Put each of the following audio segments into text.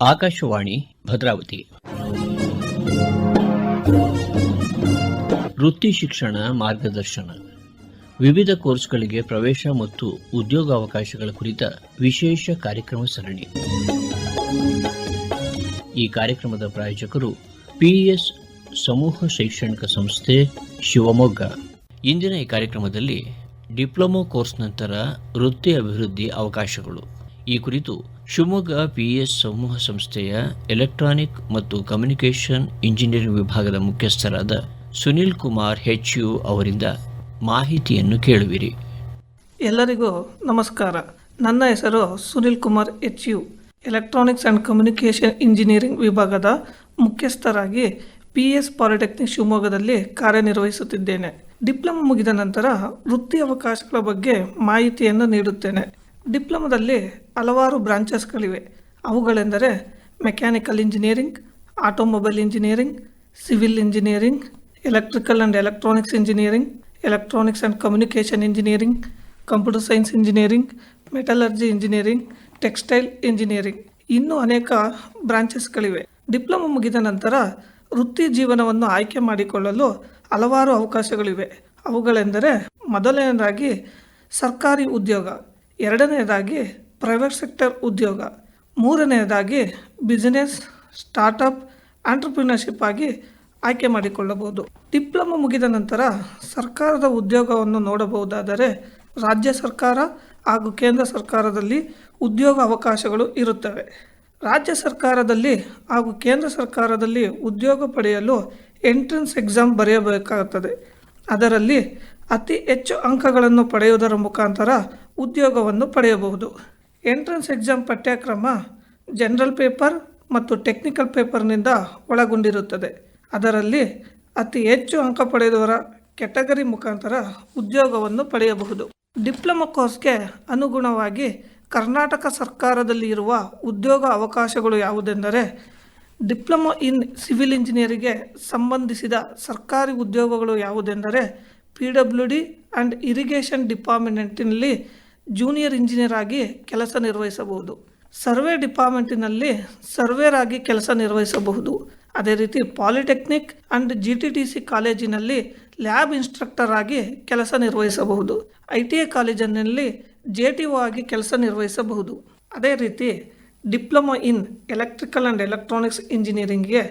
ಆಕಾಶವಾಣಿ, ಭದ್ರಾವತಿ. ವೃತ್ತಿ ಶಿಕ್ಷಣ ಮಾರ್ಗದರ್ಶನ. ವಿವಿಧ ಕೋರ್ಸ್ಗಳಿಗೆ ಪ್ರವೇಶ ಮತ್ತು ಉದ್ಯೋಗಾವಕಾಶಗಳ ಕುರಿತ ವಿಶೇಷ ಕಾರ್ಯಕ್ರಮ ಸರಣಿ. ಈ ಕಾರ್ಯಕ್ರಮದ ಪ್ರಾಯೋಜಕರು ಪಿಎಸ್ ಸಮೂಹ ಶೈಕ್ಷಣಿಕ ಸಂಸ್ಥೆ ಶಿವಮೊಗ್ಗ. ಇಂದಿನ ಈ ಕಾರ್ಯಕ್ರಮದಲ್ಲಿ ಡಿಪ್ಲೊಮೊ ಕೋರ್ಸ್ ನಂತರ ವೃತ್ತಿ ಅಭಿವೃದ್ಧಿ ಅವಕಾಶಗಳು. ಈ ಕುರಿತು ಶಿವಮೊಗ್ಗ ಪಿಎಸ್ ಸಮೂಹ ಸಂಸ್ಥೆಯ ಎಲೆಕ್ಟ್ರಾನಿಕ್ ಮತ್ತು ಕಮ್ಯುನಿಕೇಷನ್ ಇಂಜಿನಿಯರಿಂಗ್ ವಿಭಾಗದ ಮುಖ್ಯಸ್ಥರಾದ ಸುನಿಲ್ ಕುಮಾರ್ ಹೆಚ್ ಯು ಅವರಿಂದ ಮಾಹಿತಿಯನ್ನು ಕೇಳುವಿರಿ. ಎಲ್ಲರಿಗೂ ನಮಸ್ಕಾರ. ನನ್ನ ಹೆಸರು Sunil Kumar H U electronics and communication engineering ವಿಭಾಗದ ಮುಖ್ಯಸ್ಥರಾಗಿ ಪಿ ಎಸ್ ಪಾಲಿಟೆಕ್ನಿಕ್ ಶಿವಮೊಗ್ಗದಲ್ಲಿ ಕಾರ್ಯನಿರ್ವಹಿಸುತ್ತಿದ್ದೇನೆ. ಡಿಪ್ಲೊಮಾ ಮುಗಿದ ನಂತರ ವೃತ್ತಿ ಅವಕಾಶಗಳ ಬಗ್ಗೆ ಮಾಹಿತಿಯನ್ನು ನೀಡುತ್ತೇನೆ. ಡಿಪ್ಲೊಮಾದಲ್ಲಿ ಹಲವಾರು ಬ್ರಾಂಚಸ್ಗಳಿವೆ ಅವುಗಳೆಂದರೆ mechanical engineering automobile engineering civil engineering electrical and electronics engineering electronics and communication engineering computer science engineering metallurgy engineering textile engineering ಇನ್ನೂ ಅನೇಕ ಬ್ರಾಂಚಸ್ಗಳಿವೆ ಡಿಪ್ಲೊಮಾ ಮುಗಿದ ನಂತರ ವೃತ್ತಿ ಜೀವನವನ್ನು ಆಯ್ಕೆ ಮಾಡಿಕೊಳ್ಳಲು ಹಲವಾರು ಅವಕಾಶಗಳಿವೆ. ಅವುಗಳೆಂದರೆ ಮೊದಲನೆಯದಾಗಿ ಸರ್ಕಾರಿ ಉದ್ಯೋಗ, ಎರಡನೆಯದಾಗಿ ಪ್ರೈವೇಟ್ ಸೆಕ್ಟರ್ ಉದ್ಯೋಗ. ಮೂರನೆಯದಾಗಿ ಬಿಸಿನೆಸ್ ಸ್ಟಾರ್ಟಪ್ ಆಂಟ್ರಪ್ರಿನರ್ಶಿಪ್ ಆಗಿ ಆಯ್ಕೆ ಮಾಡಿಕೊಳ್ಳಬಹುದು. ಡಿಪ್ಲೊಮಾ ಮುಗಿದ ನಂತರ ಸರ್ಕಾರದ ಉದ್ಯೋಗವನ್ನು ನೋಡಬಹುದಾದರೆ ರಾಜ್ಯ ಸರ್ಕಾರ ಹಾಗೂ ಕೇಂದ್ರ ಸರ್ಕಾರದಲ್ಲಿ ಉದ್ಯೋಗ ಅವಕಾಶಗಳು ಇರುತ್ತವೆ. ರಾಜ್ಯ ಸರ್ಕಾರದಲ್ಲಿ ಹಾಗೂ ಕೇಂದ್ರ ಸರ್ಕಾರದಲ್ಲಿ ಉದ್ಯೋಗ ಪಡೆಯಲು ಎಂಟ್ರೆನ್ಸ್ ಎಕ್ಸಾಮ್ ಬರೆಯಬೇಕಾಗುತ್ತದೆ. ಅದರಲ್ಲಿ ಅತಿ ಹೆಚ್ಚು ಅಂಕಗಳನ್ನು ಪಡೆಯುವುದರ ಮುಖಾಂತರ ಉದ್ಯೋಗವನ್ನು ಪಡೆಯಬಹುದು. ಎಂಟ್ರೆನ್ಸ್ ಎಕ್ಸಾಮ್ ಪಠ್ಯಕ್ರಮ ಜನರಲ್ ಪೇಪರ್ ಮತ್ತು ಟೆಕ್ನಿಕಲ್ ಪೇಪರ್ನಿಂದ ಒಳಗೊಂಡಿರುತ್ತದೆ. ಅದರಲ್ಲಿ ಅತಿ ಹೆಚ್ಚು ಅಂಕ ಪಡೆದವರ ಕ್ಯಾಟಗರಿ ಮುಖಾಂತರ ಉದ್ಯೋಗವನ್ನು ಪಡೆಯಬಹುದು. ಡಿಪ್ಲೊಮಾ ಕೋರ್ಸ್ಗೆ ಅನುಗುಣವಾಗಿ ಕರ್ನಾಟಕ ಸರ್ಕಾರದಲ್ಲಿ ಇರುವ ಉದ್ಯೋಗ ಅವಕಾಶಗಳು ಯಾವುದೆಂದರೆ, ಡಿಪ್ಲೊಮೊ ಇನ್ ಸಿವಿಲ್ ಇಂಜಿನಿಯರಿಗೆ ಸಂಬಂಧಿಸಿದ ಸರ್ಕಾರಿ ಉದ್ಯೋಗಗಳು ಯಾವುದೆಂದರೆ, P W D and irrigation ಡಿಪಾರ್ಟ್ಮೆಂಟಿನಲ್ಲಿ junior engineer ಆಗಿ ಕೆಲಸ ನಿರ್ವಹಿಸಬಹುದು. ಸರ್ವೆ ಡಿಪಾರ್ಟ್ಮೆಂಟಿನಲ್ಲಿ ಸರ್ವೇರ್ ಆಗಿ ಕೆಲಸ ನಿರ್ವಹಿಸಬಹುದು. ಅದೇ ರೀತಿ polytechnic and G T T C ಕಾಲೇಜಿನಲ್ಲಿ ಲ್ಯಾಬ್ ಇನ್ಸ್ಟ್ರಕ್ಟರ್ ಆಗಿ ಕೆಲಸ ನಿರ್ವಹಿಸಬಹುದು. ಐ ಟಿ ಐ ಕಾಲೇಜಿನಲ್ಲಿ ಜೆ ಟಿ ಒ ಆಗಿ ಕೆಲಸ ನಿರ್ವಹಿಸಬಹುದು. ಅದೇ ರೀತಿ diploma in electrical and electronics ಇಂಜಿನಿಯರಿಂಗ್ಗೆ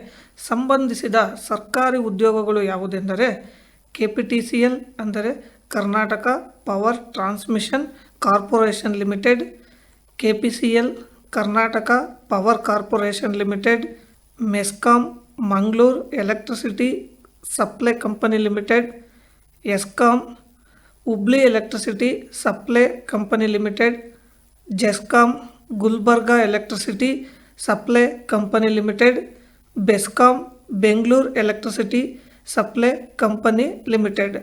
ಸಂಬಂಧಿಸಿದ ಸರ್ಕಾರಿ ಉದ್ಯೋಗಗಳು ಯಾವುದೆಂದರೆ K P T C L ಅಂದರೆ Karnataka power transmission corporation limited K P C L Karnataka power corporation limited MESCOM Mangaluru electricity supply company limited ESCOM Hubli electricity supply company limited GESCOM Gulbarga electricity supply company limited BESCOM Bengaluru electricity supply company limited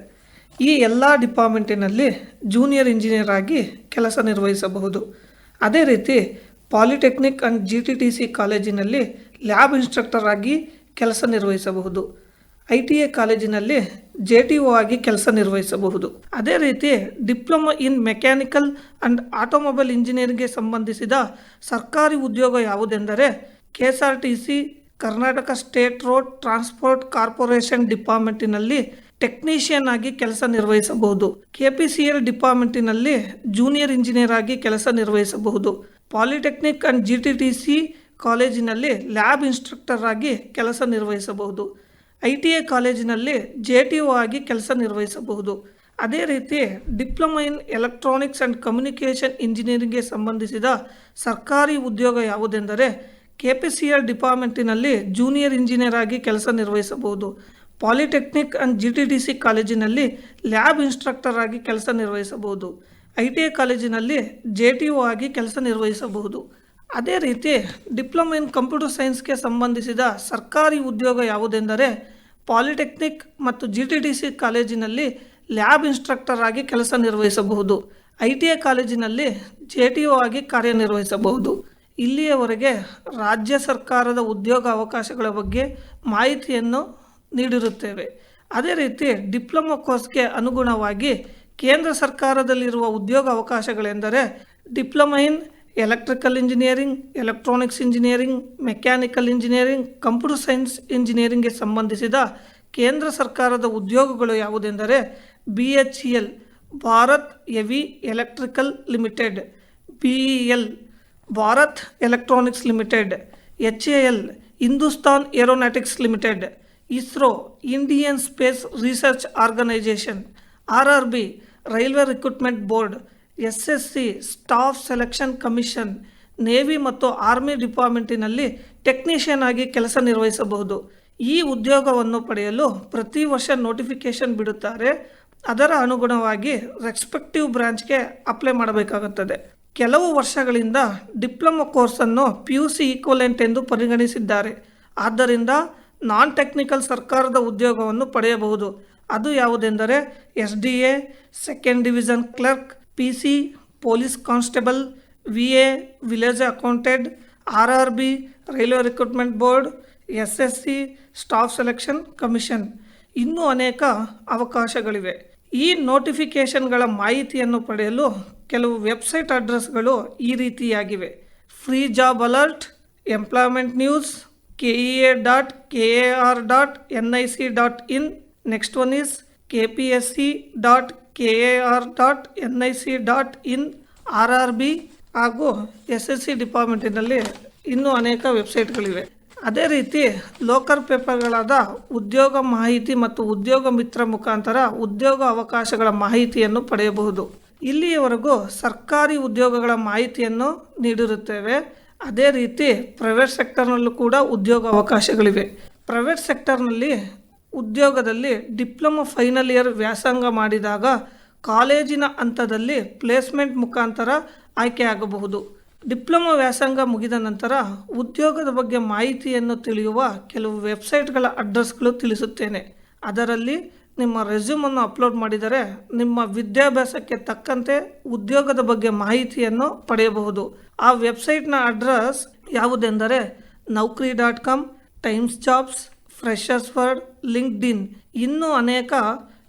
ಈ ಎಲ್ಲ ಡಿಪಾರ್ಟ್ಮೆಂಟಿನಲ್ಲಿ junior engineer ಆಗಿ ಕೆಲಸ ನಿರ್ವಹಿಸಬಹುದು. ಅದೇ ರೀತಿ polytechnic and G T T C ಕಾಲೇಜಿನಲ್ಲಿ lab instructor ಆಗಿ ಕೆಲಸ ನಿರ್ವಹಿಸಬಹುದು. ಐ ಟಿ ಎ ಕಾಲೇಜಿನಲ್ಲಿ ಜೆ ಟಿ ಒ ಆಗಿ ಕೆಲಸ ನಿರ್ವಹಿಸಬಹುದು. ಅದೇ ರೀತಿ diploma in mechanical and automobile ಇಂಜಿನಿಯರಿಂಗ್ಗೆ ಸಂಬಂಧಿಸಿದ ಸರ್ಕಾರಿ ಉದ್ಯೋಗ ಯಾವುದೆಂದರೆ K S R T C, Karnataka state road transport corporation ಡಿಪಾರ್ಟ್ಮೆಂಟಿನಲ್ಲಿ technician ಆಗಿ ಕೆಲಸ ನಿರ್ವಹಿಸಬಹುದು. ಕೆ ಪಿ ಸಿ ಎಲ್ ಡಿಪಾರ್ಟ್ಮೆಂಟಿನಲ್ಲಿ ಜೂನಿಯರ್ ಇಂಜಿನಿಯರ್ ಆಗಿ ಕೆಲಸ ನಿರ್ವಹಿಸಬಹುದು. Polytechnic and G T T C ಕಾಲೇಜಿನಲ್ಲಿ ಲ್ಯಾಬ್ ಇನ್ಸ್ಟ್ರಕ್ಟರ್ ಆಗಿ ಕೆಲಸ ನಿರ್ವಹಿಸಬಹುದು. ಐ ಟಿ ಐ ಕಾಲೇಜಿನಲ್ಲಿ ಜೆ ಟಿ ಒ ಆಗಿ ಕೆಲಸ ನಿರ್ವಹಿಸಬಹುದು. ಅದೇ ರೀತಿ diploma in electronics and communication ಇಂಜಿನಿಯರಿಂಗ್ಗೆ ಸಂಬಂಧಿಸಿದ ಸರ್ಕಾರಿ ಉದ್ಯೋಗ ಯಾವುದೆಂದರೆ ಕೆ ಪಿ ಸಿ ಎಲ್ ಡಿಪಾರ್ಟ್ಮೆಂಟಿನಲ್ಲಿ ಜೂನಿಯರ್ ಇಂಜಿನಿಯರ್ ಆಗಿ ಕೆಲಸ ನಿರ್ವಹಿಸಬಹುದು. Polytechnic and G T D C ಕಾಲೇಜಿನಲ್ಲಿ ಲ್ಯಾಬ್ ಇನ್ಸ್ಟ್ರಕ್ಟರ್ ಆಗಿ ಕೆಲಸ ನಿರ್ವಹಿಸಬಹುದು. ಐ ಟಿ ಐ ಕಾಲೇಜಿನಲ್ಲಿ ಜೆ ಟಿ ಒ ಆಗಿ ಕೆಲಸ ನಿರ್ವಹಿಸಬಹುದು. ಅದೇ ರೀತಿ ಡಿಪ್ಲೊಮಾ ಇನ್ ಕಂಪ್ಯೂಟರ್ ಸೈನ್ಸ್ಗೆ ಸಂಬಂಧಿಸಿದ ಸರ್ಕಾರಿ ಉದ್ಯೋಗ ಯಾವುದೆಂದರೆ ಪಾಲಿಟೆಕ್ನಿಕ್ ಮತ್ತು ಜಿ ಟಿ ಡಿ ಸಿ ಕಾಲೇಜಿನಲ್ಲಿ ಲ್ಯಾಬ್ ಇನ್ಸ್ಟ್ರಕ್ಟರ್ ಆಗಿ ಕೆಲಸ ನಿರ್ವಹಿಸಬಹುದು. ಐ ಟಿ ಐ ಕಾಲೇಜಿನಲ್ಲಿ ಜೆ ಟಿ ಒ ಆಗಿ ಕಾರ್ಯನಿರ್ವಹಿಸಬಹುದು. ಇಲ್ಲಿಯವರೆಗೆ ರಾಜ್ಯ ಸರ್ಕಾರದ ಉದ್ಯೋಗ ಅವಕಾಶಗಳ ಬಗ್ಗೆ ಮಾಹಿತಿಯನ್ನು ನೀಡಿರುತ್ತೇವೆ. ಅದೇ ರೀತಿ ಡಿಪ್ಲೊಮೊ ಕೋರ್ಸ್ಗೆ ಅನುಗುಣವಾಗಿ ಕೇಂದ್ರ ಸರ್ಕಾರದಲ್ಲಿರುವ ಉದ್ಯೋಗ ಅವಕಾಶಗಳೆಂದರೆ diploma in electrical engineering, electronics engineering, mechanical engineering, computer science ಇಂಜಿನಿಯರಿಂಗ್ಗೆ ಸಂಬಂಧಿಸಿದ ಕೇಂದ್ರ ಸರ್ಕಾರದ ಉದ್ಯೋಗಗಳು ಯಾವುದೆಂದರೆ B H E L, Bharat heavy electrical limited, B E L, Bharat electronics limited, H A L, Hindustan aeronautics limited. ISRO Indian space research organisation R R B railway recruitment board S S C staff selection commission, navy ಮತ್ತು army ಡಿಪಾರ್ಟ್ಮೆಂಟಿನಲ್ಲಿ technician ಆಗಿ ಕೆಲಸ ನಿರ್ವಹಿಸಬಹುದು. ಈ ಉದ್ಯೋಗವನ್ನು ಪಡೆಯಲು ಪ್ರತಿ ವರ್ಷ ನೋಟಿಫಿಕೇಶನ್ ಬಿಡುತ್ತಾರೆ. ಅದರ ಅನುಗುಣವಾಗಿ ರೆಸ್ಪೆಕ್ಟಿವ್ ಬ್ರಾಂಚ್ಗೆ ಅಪ್ಲೈ ಮಾಡಬೇಕಾಗುತ್ತದೆ. ಕೆಲವು ವರ್ಷಗಳಿಂದ ಡಿಪ್ಲೊಮೊ ಕೋರ್ಸನ್ನು ಪಿ ಯು ಸಿ ಈಕ್ವಲೆಂಟ್ ಎಂದು ಪರಿಗಣಿಸಿದ್ದಾರೆ. ಆದ್ದರಿಂದ ನಾನ್ ಟೆಕ್ನಿಕಲ್ ಸರ್ಕಾರದ ಉದ್ಯೋಗವನ್ನು ಪಡೆಯಬಹುದು. ಅದು ಯಾವುದೆಂದರೆ S D A second division clerk P C police constable V A village accountant R R B railway recruitment board S S C staff selection commission ಇನ್ನೂ ಅನೇಕ ಅವಕಾಶಗಳಿವೆ. ಈ ನೋಟಿಫಿಕೇಷನ್ಗಳ ಮಾಹಿತಿಯನ್ನು ಪಡೆಯಲು ಕೆಲವು ವೆಬ್ಸೈಟ್ ಅಡ್ರೆಸ್ಗಳು ಈ ರೀತಿಯಾಗಿವೆ. Free job alert employment news K E A dot K A R dot N I C dot in next one is K P S C dot K A R dot N I C dot in R R B ಹಾಗೂ S S C ಡಿಪಾರ್ಟ್ಮೆಂಟಿನಲ್ಲಿ ಇನ್ನೂ ಅನೇಕ ವೆಬ್ಸೈಟ್ಗಳಿವೆ ಅದೇ ರೀತಿ local ಪೇಪರ್ಗಳಾದ ಉದ್ಯೋಗ ಮಾಹಿತಿ ಮತ್ತು ಉದ್ಯೋಗ ಮಿತ್ರ ಮುಖಾಂತರ ಉದ್ಯೋಗ ಅವಕಾಶಗಳ ಮಾಹಿತಿಯನ್ನು ಪಡೆಯಬಹುದು. ಇಲ್ಲಿಯವರೆಗೂ ಸರ್ಕಾರಿ ಉದ್ಯೋಗಗಳ ಮಾಹಿತಿಯನ್ನು ನೀಡಿರುತ್ತೇವೆ. ಅದೇ ರೀತಿ ಪ್ರೈವೇಟ್ ಸೆಕ್ಟರ್ನಲ್ಲೂ ಕೂಡ ಉದ್ಯೋಗ ಅವಕಾಶಗಳಿವೆ. ಪ್ರೈವೇಟ್ ಸೆಕ್ಟರ್ನಲ್ಲಿ ಉದ್ಯೋಗದಲ್ಲಿ ಡಿಪ್ಲೊಮಾ ಫೈನಲ್ ಇಯರ್ ವ್ಯಾಸಂಗ ಮಾಡಿದಾಗ ಕಾಲೇಜಿನ ಹಂತದಲ್ಲಿ ಪ್ಲೇಸ್ಮೆಂಟ್ ಮುಖಾಂತರ ಆಯ್ಕೆಯಾಗಬಹುದು ಡಿಪ್ಲೊಮಾ ವ್ಯಾಸಂಗ ಮುಗಿದ ನಂತರ ಉದ್ಯೋಗದ ಬಗ್ಗೆ ಮಾಹಿತಿಯನ್ನು ತಿಳಿಯುವ ಕೆಲವು ವೆಬ್ಸೈಟ್ಗಳ ಅಡ್ರೆಸ್ಗಳು ತಿಳಿಸುತ್ತೇನೆ. ಅದರಲ್ಲಿ ನಿಮ್ಮ ರೆಸ್ಯೂಮನ್ನು ಅಪ್ಲೋಡ್ ಮಾಡಿದರೆ ನಿಮ್ಮ ವಿದ್ಯಾಭ್ಯಾಸಕ್ಕೆ ತಕ್ಕಂತೆ ಉದ್ಯೋಗದ ಬಗ್ಗೆ ಮಾಹಿತಿಯನ್ನು ಪಡೆಯಬಹುದು. ಆ ವೆಬ್ಸೈಟ್ನ ಅಡ್ರೆಸ್ ಯಾವುದೆಂದರೆ Naukri dot com, times jobs, freshers world LinkedIn ಇನ್ನೂ ಅನೇಕ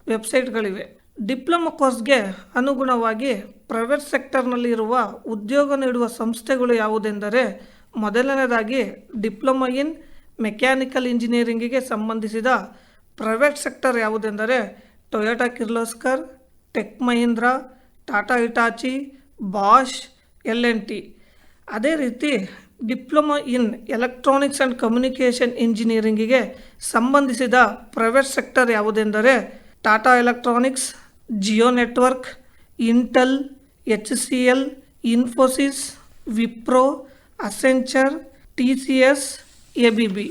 ವೆಬ್ಸೈಟ್ಗಳಿವೆ. ಡಿಪ್ಲೊಮಾ ಕೋರ್ಸ್ಗೆ ಅನುಗುಣವಾಗಿ ಪ್ರೈವೇಟ್ ಸೆಕ್ಟರ್ನಲ್ಲಿರುವ ಉದ್ಯೋಗ ನೀಡುವ ಸಂಸ್ಥೆಗಳು ಯಾವುದೆಂದರೆ ಮೊದಲನೇದಾಗಿ ಡಿಪ್ಲೊಮಾ ಇನ್ ಮೆಕ್ಯಾನಿಕಲ್ ಇಂಜಿನಿಯರಿಂಗಿಗೆ ಸಂಬಂಧಿಸಿದ ಪ್ರೈವೇಟ್ ಸೆಕ್ಟರ್ ಯಾವುದೆಂದರೆ Toyota Kirloskar, tech Mahindra, Tata Hitachi Bosch, L N T. ಅದೇ ರೀತಿ diploma in electronics and communication ಇಂಜಿನಿಯರಿಂಗಿಗೆ ಸಂಬಂಧಿಸಿದ ಪ್ರೈವೇಟ್ ಸೆಕ್ಟರ್ ಯಾವುದೆಂದರೆ Tata electronics, Jio network, Intel, H C L, Infosys, Wipro, Accenture, T C S, A B B.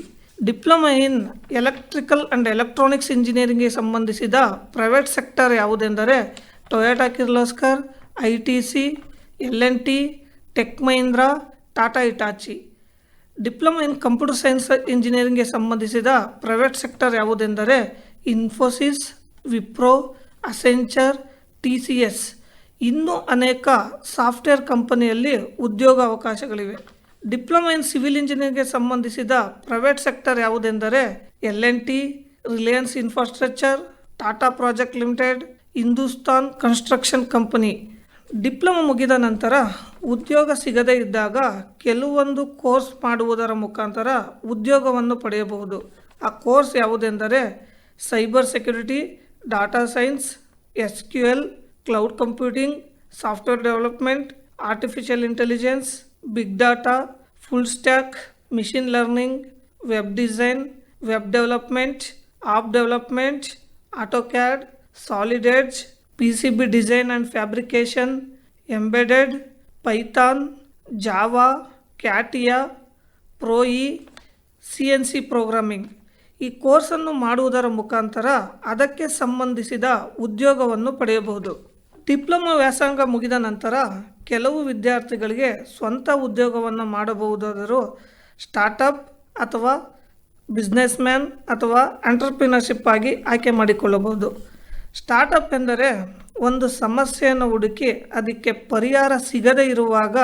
Diploma in electrical and electronics ಇಂಜಿನಿಯರಿಂಗ್ಗೆ ಸಂಬಂಧಿಸಿದ private sector ಯಾವುದೆಂದರೆ Toyota Kirloskar, I T C, L N T, tech Mahindra, Tata Hitachi diploma in computer science ಇಂಜಿನಿಯರಿಂಗ್ಗೆ ಸಂಬಂಧಿಸಿದ private sector ಯಾವುದೆಂದರೆ Infosys, Wipro, Accenture, T C S. ಇನ್ನೂ ಅನೇಕ software ಕಂಪನಿಯಲ್ಲಿ ಉದ್ಯೋಗ ಅವಕಾಶಗಳಿವೆ diploma in civil ಇಂಜಿನಿಯರಿಂಗ್ಗೆ ಸಂಬಂಧಿಸಿದ ಪ್ರೈವೇಟ್ ಸೆಕ್ಟರ್ ಯಾವುದೆಂದರೆ L N T, Reliance infrastructure, Tata project limited, Hindustan construction company. Diploma ಮುಗಿದ ನಂತರ ಉದ್ಯೋಗ ಸಿಗದೇ ಇದ್ದಾಗ ಕೆಲವೊಂದು ಕೋರ್ಸ್ ಮಾಡುವುದರ ಮುಖಾಂತರ ಉದ್ಯೋಗವನ್ನು ಪಡೆಯಬಹುದು. ಆ ಕೋರ್ಸ್ ಯಾವುದೆಂದರೆ cyber security, data science, S Q L, cloud computing, software development, artificial intelligence big data full stack machine learning web design web development app development AutoCAD solid edge P C B design and fabrication embedded python java CATIA pro E C N C programming ಈ ಕೋರ್ಸನ್ನು ಮಾಡುವುದರ ಮುಖಾಂತರ ಅದಕ್ಕೆ ಸಂಬಂಧಿಸಿದ ಉದ್ಯೋಗವನ್ನು ಪಡೆಯಬಹುದು. Diploma ವ್ಯಾಸಂಗ ಮುಗಿದ ನಂತರ ಕೆಲವು ವಿದ್ಯಾರ್ಥಿಗಳಿಗೆ ಸ್ವಂತ ಉದ್ಯೋಗವನ್ನು ಮಾಡಬಹುದಾದರೂ ಸ್ಟಾರ್ಟಪ್ ಅಥವಾ ಬಿಸ್ನೆಸ್ ಮ್ಯಾನ್ ಅಥವಾ ಎಂಟರ್ಪ್ರಿನರ್ಶಿಪ್ ಆಗಿ ಆಯ್ಕೆ ಮಾಡಿಕೊಳ್ಳಬಹುದು. ಸ್ಟಾರ್ಟಪ್ ಎಂದರೆ ಒಂದು ಸಮಸ್ಯೆಯನ್ನು ಹುಡುಕಿ ಅದಕ್ಕೆ ಪರಿಹಾರ ಸಿಗದೇ ಇರುವಾಗ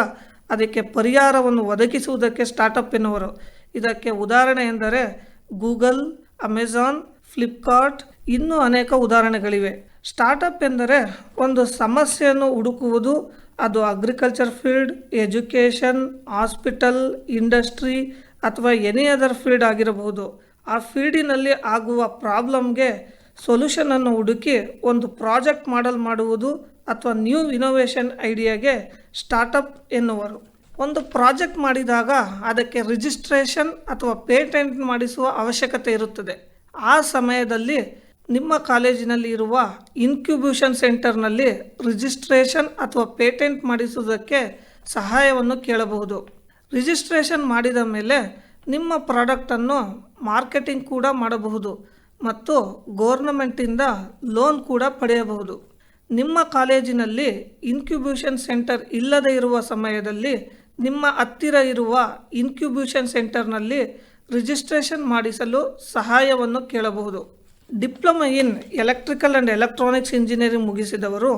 ಅದಕ್ಕೆ ಪರಿಹಾರವನ್ನು ಒದಗಿಸುವುದಕ್ಕೆ ಸ್ಟಾರ್ಟಪ್ ಎನ್ನುವರು. ಇದಕ್ಕೆ ಉದಾಹರಣೆ ಎಂದರೆ ಗೂಗಲ್, ಅಮೆಜಾನ್, ಫ್ಲಿಪ್ಕಾರ್ಟ್ ಇನ್ನೂ ಅನೇಕ ಉದಾಹರಣೆಗಳಿವೆ. ಸ್ಟಾರ್ಟಪ್ ಎಂದರೆ ಒಂದು ಸಮಸ್ಯೆಯನ್ನು ಹುಡುಕುವುದು ಅದು agriculture field education hospital industry ಅಥವಾ ಎನಿ ಅದರ್ ಫೀಲ್ಡ್ ಆಗಿರಬಹುದು. ಆ ಫೀಲ್ಡಿನಲ್ಲಿ ಆಗುವ ಪ್ರಾಬ್ಲಮ್ಗೆ ಸೊಲ್ಯೂಷನನ್ನು ಹುಡುಕಿ ಒಂದು ಪ್ರಾಜೆಕ್ಟ್ ಮಾಡಲ್ ಮಾಡುವುದು ಅಥವಾ ನ್ಯೂ ಇನೋವೇಷನ್ ಐಡಿಯಾಗೆ ಸ್ಟಾರ್ಟಪ್ ಎನ್ನುವರು. ಒಂದು ಪ್ರಾಜೆಕ್ಟ್ ಮಾಡಿದಾಗ ಅದಕ್ಕೆ ರಿಜಿಸ್ಟ್ರೇಷನ್ ಅಥವಾ ಪೇಟೆಂಟ್ ಮಾಡಿಸುವ ಅವಶ್ಯಕತೆ ಇರುತ್ತದೆ. ಆ ಸಮಯದಲ್ಲಿ ನಿಮ್ಮ ಕಾಲೇಜಿನಲ್ಲಿ ಇರುವ ಇನ್ಕ್ಯುಬ್ಯೂಷನ್ ಸೆಂಟರ್ನಲ್ಲಿ ರಿಜಿಸ್ಟ್ರೇಷನ್ ಅಥವಾ ಪೇಟೆಂಟ್ ಮಾಡಿಸುವುದಕ್ಕೆ ಸಹಾಯವನ್ನು ಕೇಳಬಹುದು. ರಿಜಿಸ್ಟ್ರೇಷನ್ ಮಾಡಿದ ಮೇಲೆ ನಿಮ್ಮ ಪ್ರಾಡಕ್ಟನ್ನು ಮಾರ್ಕೆಟಿಂಗ್ ಕೂಡ ಮಾಡಬಹುದು ಮತ್ತು ಗೋರ್ನಮೆಂಟಿಂದ ಲೋನ್ ಕೂಡ ಪಡೆಯಬಹುದು. ನಿಮ್ಮ ಕಾಲೇಜಿನಲ್ಲಿ ಇನ್ಕ್ಯುಬ್ಯೂಷನ್ ಸೆಂಟರ್ ಇಲ್ಲದೇ ಇರುವ ಸಮಯದಲ್ಲಿ ನಿಮ್ಮ ಹತ್ತಿರ ಇರುವ ಇನ್ಕ್ಯುಬ್ಯೂಷನ್ ಸೆಂಟರ್ನಲ್ಲಿ ರಿಜಿಸ್ಟ್ರೇಷನ್ ಮಾಡಿಸಲು ಸಹಾಯವನ್ನು ಕೇಳಬಹುದು. Diploma in electrical and electronics engineering ಮುಗಿಸಿದವರು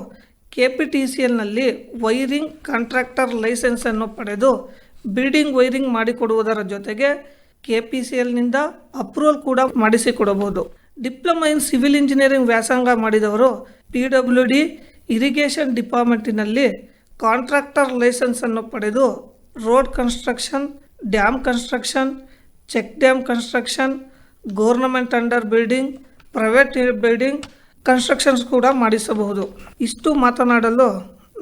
K P T C ಎಲ್ನಲ್ಲಿ ವೈರಿಂಗ್ ಕಾಂಟ್ರಾಕ್ಟರ್ ಲೈಸೆನ್ಸನ್ನು ಪಡೆದು ಬಿಲ್ಡಿಂಗ್ ವೈರಿಂಗ್ ಮಾಡಿಕೊಡುವುದರ ಜೊತೆಗೆ ಕೆ ಪಿ ಸಿ ಎಲ್ನಿಂದ ಅಪ್ರೂವಲ್ ಕೂಡ ಮಾಡಿಸಿಕೊಡಬಹುದು. ಡಿಪ್ಲೊಮಾ ಇನ್ ಸಿವಿಲ್ ಇಂಜಿನಿಯರಿಂಗ್ ವ್ಯಾಸಂಗ ಮಾಡಿದವರು ಪಿ ಡಬ್ಲ್ಯೂ ಡಿ ಇರಿಗೇಷನ್ ಡಿಪಾರ್ಟ್ಮೆಂಟಿನಲ್ಲಿ ಕಾಂಟ್ರಾಕ್ಟರ್ ಲೈಸೆನ್ಸನ್ನು ಪಡೆದು road construction, dam construction, check dam construction, government under building private building constructions ಕೂಡ ಮಾಡಿಸಬಹುದು. ಇಷ್ಟು ಮಾತನಾಡಲು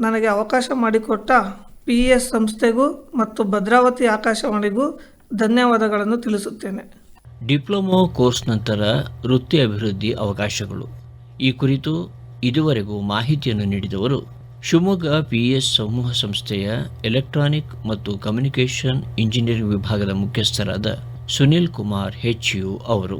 ನನಗೆ ಅವಕಾಶ ಮಾಡಿಕೊಟ್ಟ ಪಿ ಎಸ್ ಸಂಸ್ಥೆಗೂ ಮತ್ತು ಭದ್ರಾವತಿ ಆಕಾಶವಾಣಿಗೂ ಧನ್ಯವಾದಗಳನ್ನು ತಿಳಿಸುತ್ತೇನೆ. ಡಿಪ್ಲೊಮೊ ಕೋರ್ಸ್ ನಂತರ ವೃತ್ತಿ ಅಭಿವೃದ್ಧಿ ಅವಕಾಶಗಳು. ಈ ಕುರಿತು ಇದುವರೆಗೂ ಮಾಹಿತಿಯನ್ನು ನೀಡಿದವರು ಶಿವಮೊಗ್ಗ ಪಿಎಸ್ ಸಮೂಹ ಸಂಸ್ಥೆಯ ಎಲೆಕ್ಟ್ರಾನಿಕ್ ಮತ್ತು ಕಮ್ಯುನಿಕೇಷನ್ ಇಂಜಿನಿಯರಿಂಗ್ ವಿಭಾಗದ ಮುಖ್ಯಸ್ಥರಾದ ಸುನಿಲ್ ಕುಮಾರ್ ಹೆಚ್ ಯು ಅವರು.